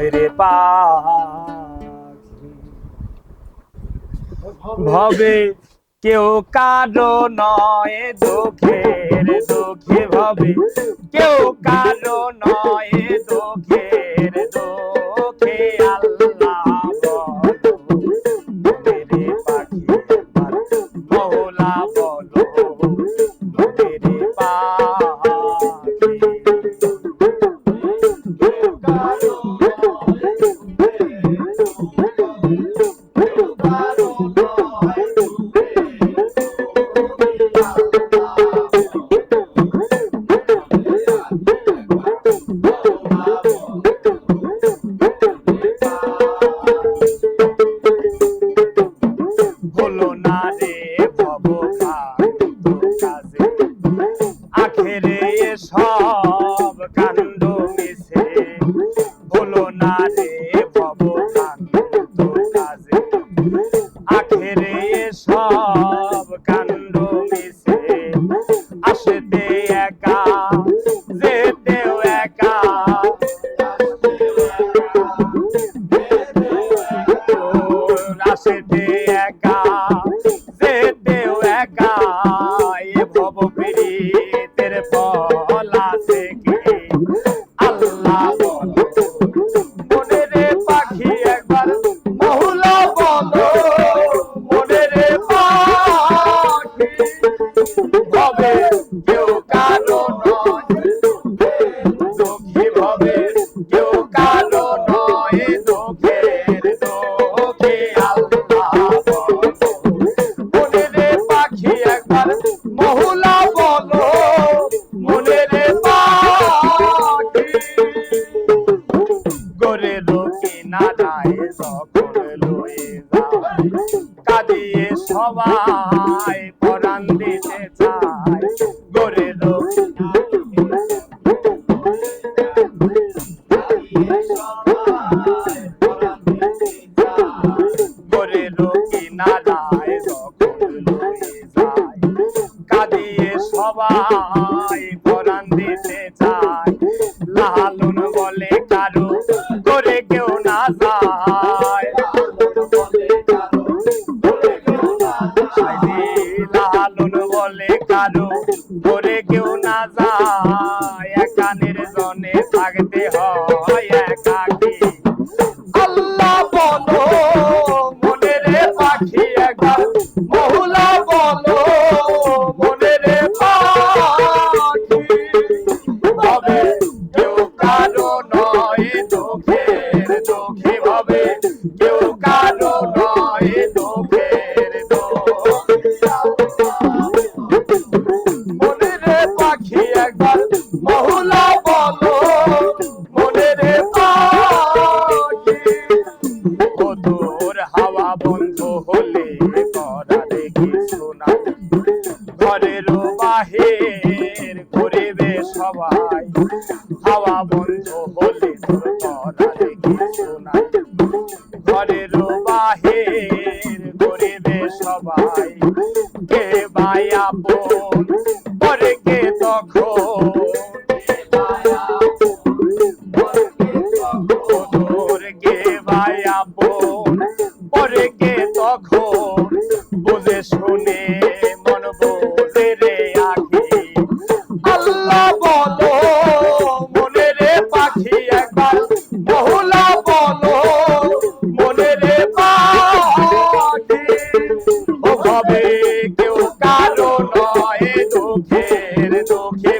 মেরে ভবে কেউ কারও নয় দুঃখের দুঃখে ভবে। please. কাঁদিয়ে সবাই পরাণ দিতে চায় যায়। কাঁদিয়ে সবাই পরাণ দিতে চায় লালন কারও করে কেউ না যায়। একানের জনে থাকতে হয় আল্লাহ বলো পাখি একবার মহুলা বলো মনে পাখি। ভাবে কেউ কারও নয়, দুঃখের দুঃখী ভাবে কেউ কারও নয় শোনা ঘরের বাহির করিবে সবাই। হাওয়া বন্ধ হলে তোর কিছু বাহির করিবে সবাই। কে ভাই আপন, পরে কে তখন দুঃখের